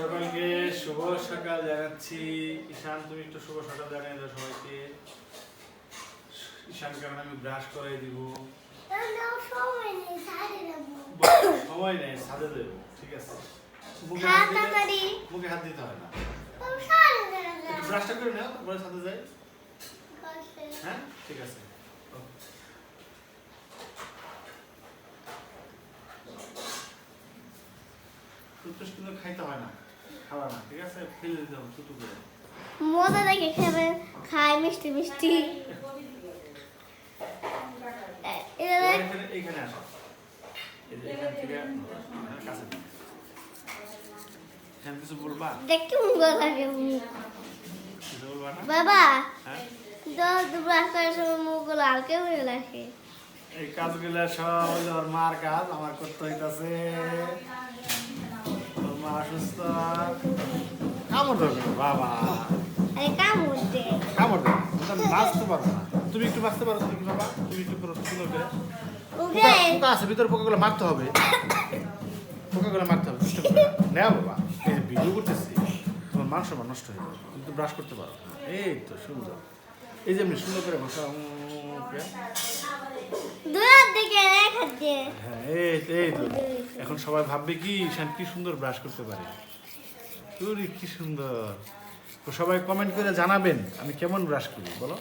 সকলকে শুভ সকাল জানাচ্ছি। ঈশান তুমি একটু শুভ সকাল জানিয়ে দাও সবাইকে। ঈশানকে এখন আমি ব্রাশ করে দিব। সময় নেই সাজে দেবো ঠিক আছে? মুখে হাত দিতে হয় না। একটু ব্রাশটা করে নাও তারপরে সাথে যাই। হ্যাঁ? ঠিক আছে. কিন্তু খাইতে হয় না। খাওয়া না ঠিক আছে? ফেলে দিতে হবে থুতু করে মজা দেখে খাবে খায় মিষ্টি মিষ্টি। আসো। কাছে বলবা? লাগে বাবা হ্যাঁ? মুখগুলো হালকা হয়ে লাগে এই কাজগুলো সব মার কাজ আমার করতে হইতাছে। অসুস্থ কামড় ধরবে বাবা কামড় দে কামড় ওটা বাঁচতে পারব না তুমি একটু বাঁচতে পারো তুমি বাবা তুমি একটু করো সুন্দর করে পোকা আছে ভিতরে পোকাগুলো মারতে হবে পোকাগুলো মারতে হবে নেও বাবা এই যে ভিডিও করতেছি তোমার মান সম্মান নষ্ট হয়ে যাবে তুমি তো ব্রাশ করতে পারো এই তো সুন্দর এই যে এমনি সুন্দর করে বসা হ্যাঁ এই তো। এই তো এখন সবাই ভাববে কি ঈশান কি সুন্দর ব্রাশ করতে পারে? তুই কি সুন্দর। তো সবাই কমেন্ট করে জানাবেন আমি কেমন ব্রাশ করি বলো?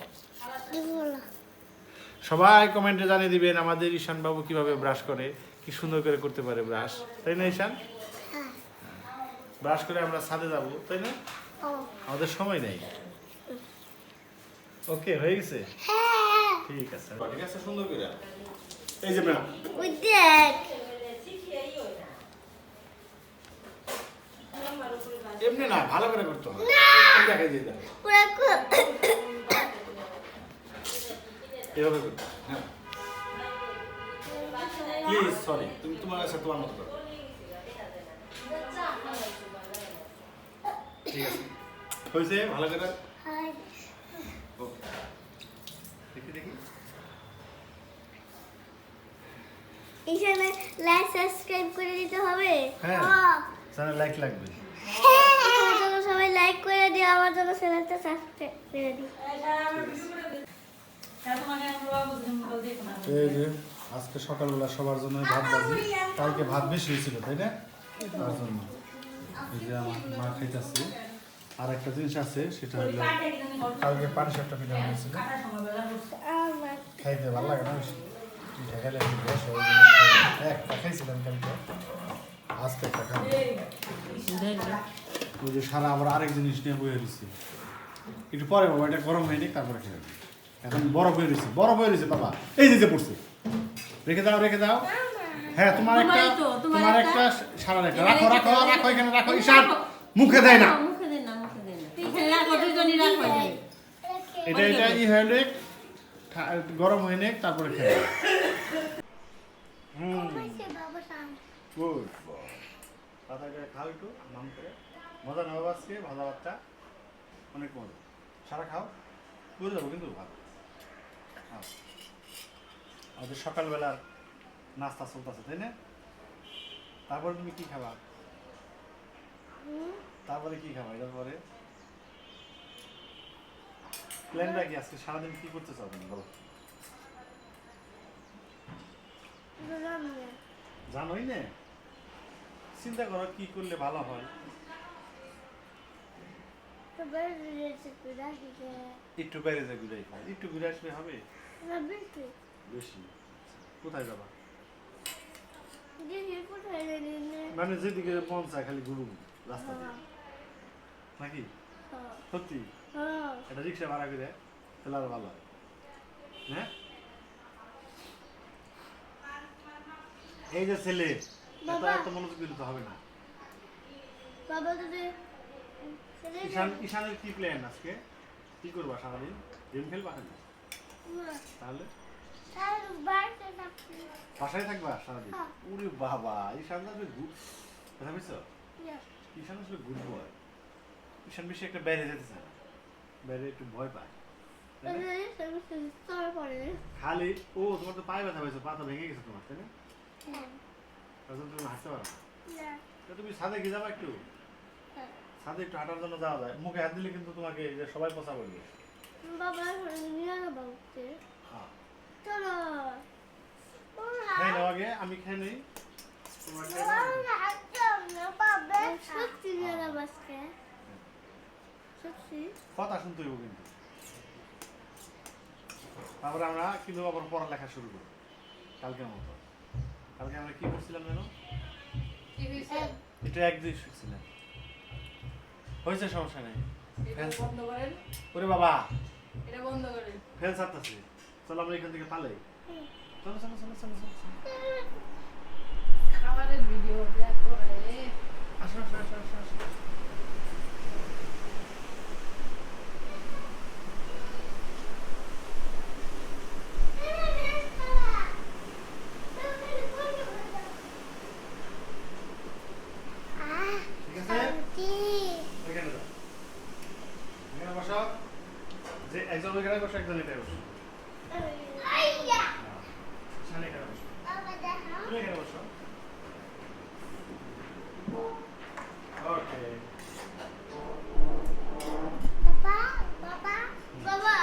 সবাই কমেন্টে জানিয়ে দিবেন আমাদের ঈশান বাবু কীভাবে ব্রাশ করে কি সুন্দর করে করতে পারে ব্রাশ তাই না ঈশান? ব্রাশ করে আমরা ছাদে যাব তাই না? আমাদের সময় নেই। ওকে হয়ে গেছে? হ্যাঁ। ঠিক আছে। ঠিক আছে সুন্দর করে। এই যে ম্যাডাম ওই দেখ। এমনি না ভালো করে করতে হবে। দেখাই দিয়ে কো- এভাবে করতে হ্যাঁ। প্লিজ সরি তুমি তোমার কাছে তোমার মতো করো। ঠিক আছে। হয়েছে? ভালো করে? দেখি দেখি। এখানে লাইক সাবস্ক্রাইব করে দিতে হবে। হ্যাঁ। হ্যাঁ। চ্যানেল লাইক লাগবে। আমার সবাই লাইক করে দিও আমার জন্য চ্যানেলটা সাবস্ক্রাইব করে দিও। এই যে আজকে সকালবেলা সবার জন্য ভাত বাজি। কালকে ভাত বেশি হয়েছিল তাই না? তার জন্য। এই যে আমার মা খাইতেছে। আর একটা জিনিস আছে সেটা হলো কালকে পানি সাপটা পিঠা হয়েছিল খাইতে ভালো লাগে না হয়, কালকে আজকে একটা খাব ওই যে সারা আবার আরেক জিনিস নিয়ে বয়ে দিচ্ছি একটু পরে বাবা এটা গরম হয়নি তারপরে খেয়ে। এখন বরফ হয়ে রয়েছে বরফ হয়ে রয়েছে বাবা। এই যে পড়ছে। রেখে দাও রেখে দাও। হ্যাঁ তোমার একটা তোমার একটা- সারা একটা রাখো রাখো রাখো এখানে রাখো। ঈশান মুখে দেয় না। এটা এটা ই ঠা- গরম হয়ে নে তারপরে খেয়ে হুম বাবা পাতা করে খাও একটু নাম করে মজা নেওয়া আজকে ভাজা বাচ্চা অনেক মজা সারা খাও বুঝে যাব কিন্তু ভালো। আমাদের সকালবেলার নাস্তা চলতেছে তাই না তারপরে তুমি কি খাবা তারপরে কি খাবা এটার পরে প্ল্যানটা কি আজকে সারাদিন কি করতে চাও তুমি বলো জানোই না। চিন্তা করো কি করলে ভালো হয়। একটু বাইরে যা ঘুরে একটু ঘুরে আসলে হবে? বেশি। কোথায় যাবা? মানে যেদিকে মন চায় খালি ঘুরু রাস্তা দিয়ে। নাকি? সত্যি? এটা রিক্সা ভাড়া করে তাহলে আরও ভালো হয়। হ্যাঁ? এই যে ছেলে এত বাবা। এত মনোযোগ দিলে তো হবে না। বাবা যদি ঈশান ঈশানের কি প্ল্যান আজকে? কি করবা সারাদিন? গেম খেলবা কেন তাহলে? বাসায় থাকবা সারাদিন? হ্যাঁ। উরে বাবা ঈশান আসলে গুড কথা বুঝছ? ঈশান আসলে গুড বয় ঈশান বেশি একটা বাইরে যেতে চায় না। বাইরে একটু ভয় পায়? খালি ও তোমার তো পায়ে ব্যথা হয়েছে পাতা ভেঙে গেছে তোমার তাই না? তার জন্য তুমি হাঁটতে পারো? না। তুমি ছাদে গিয়ে যাবা একটু? ছাদে একটু হাঁটার জন্য যাওয়া যায়। মুখে হাত দিলে কিন্তু তোমাকে যে সবাই পচা বলবে বাবা নিয়ে যাব হ্যাঁ। চলো। খাই নাও আগে আমি নেই। খেয়ে সত্যি কথা শুনতে হইব কিন্তু। তারপরে আমরা কিন্তু আবার পড়ালেখা শুরু করি কালকের মতো। কালকে আমরা কি করছিলাম জানো? এটা এক দুই শুনছিলাম হয়েছে সমস্যা নাই। এটা বন্ধ করেন। ওরে বাবা! এটা বন্ধ করেন। ফেল ছাড়তেছে চলো আমরা এখান থেকে পালাই। চলো চলো চলো চলো চলো খাবারের ভিডিও দেখ করে আসো আসো আসো আসো আসো ঠিক আছে এখানে যাও এখানে বসো যে একজন ওইখানে বসো একজন এটাই বসো সামনে এখানে বসো তুমি এখানে বসো ওকে বাবা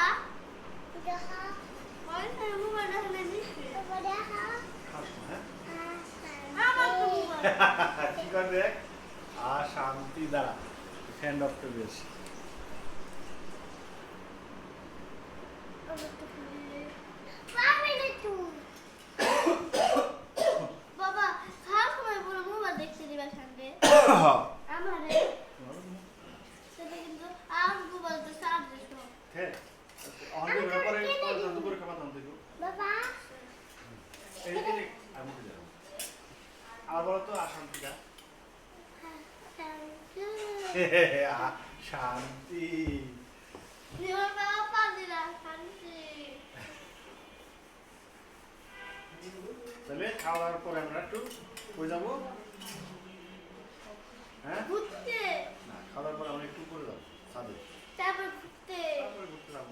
অনেক মোবাইল দেখালে দিচ্ছে খাসো হ্যাঁ আমার তো মোবাইল কি করবে আর শান্তি দ্বারা ফ্যান্ড অফ করবে বেশি বাবা খাওয়ার সময় পুরো মোবাইল দেখতে দিবা সামনে আমারে সেটা কিন্তু আর মোবাইল তো চার্জ দিত হ্যাঁ অনেক ব্যাপারে পরে দুপুরে খাবার দাম দেখো বাবা এই এই যে আমি উঠে যাব আর বলো তো অশান্তিটা শান্তি খাওয়া দাওয়ার পরে আমরা একটু কই যাব? হ্যাঁ? না খাওয়া দাওয়ার পরে আমরা একটু করে যাব সাদে তারপর ঘুরতে। তারপরে ঘুরতে যাব।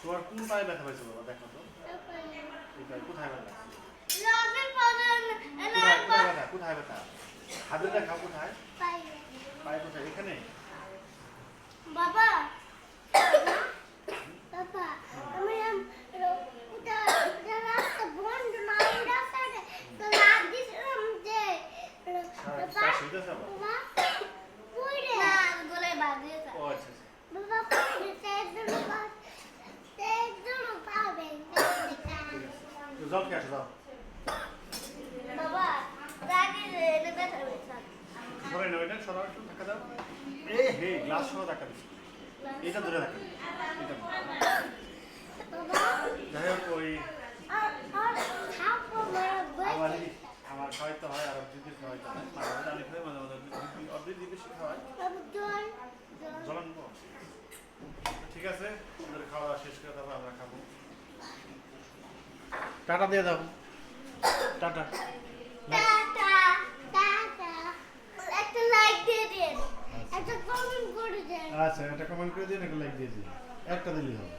তোমার কোন পায়ে ব্যথা পাইছে বাবা? দেখো তো। কোথায় ব্যথা কোথায় ব্যথা? হাতে দেখা কোথায়? পায়ে কোথায়? এখানে? বাবা আমি ওটা ওটা রাস্তা বন্ধ না ওই রাস্তাটা তো লাগ দিছিলাম যে হ্যাঁ, বাবা কাজ হইতেছে আবার? বাবা পুরে না গলে বাঁধিয়েছে ও আচ্ছা আচ্ছা বাবা পুরে একদম একদম পাবে তো জল খেয়ে আসো যাও বাবা রাগে এনে ব্যথা হয়েছে সরাই নাও এটা সরাও একটু ধাক্কা দাও। এ হে গ্লাস সহ ধাক্কা দিচ্ছি। এটা ধরে ধাক্কা এটা যাই হোক ওই আমার আমার খাওয়াইতে হয় আর দিদির খাওয়াইতে হয়। আমি খাই মাঝে মাঝে। অর্ধেক দিদি বেশি খাওয়াই বাবা জল জল। জলান ঠিক আছে ওদের খাওয়া দাওয়া শেষ করে তারপর আমরা খাব টাটা দিয়ে দাও। টাটা। টাটা একটা লাইক দিয়ে দিন। একটা কমেন্ট করে আচ্ছা একটা কমেন্ট করে দিন একটা লাইক দিয়ে দিন। একটা দিলেই হবে।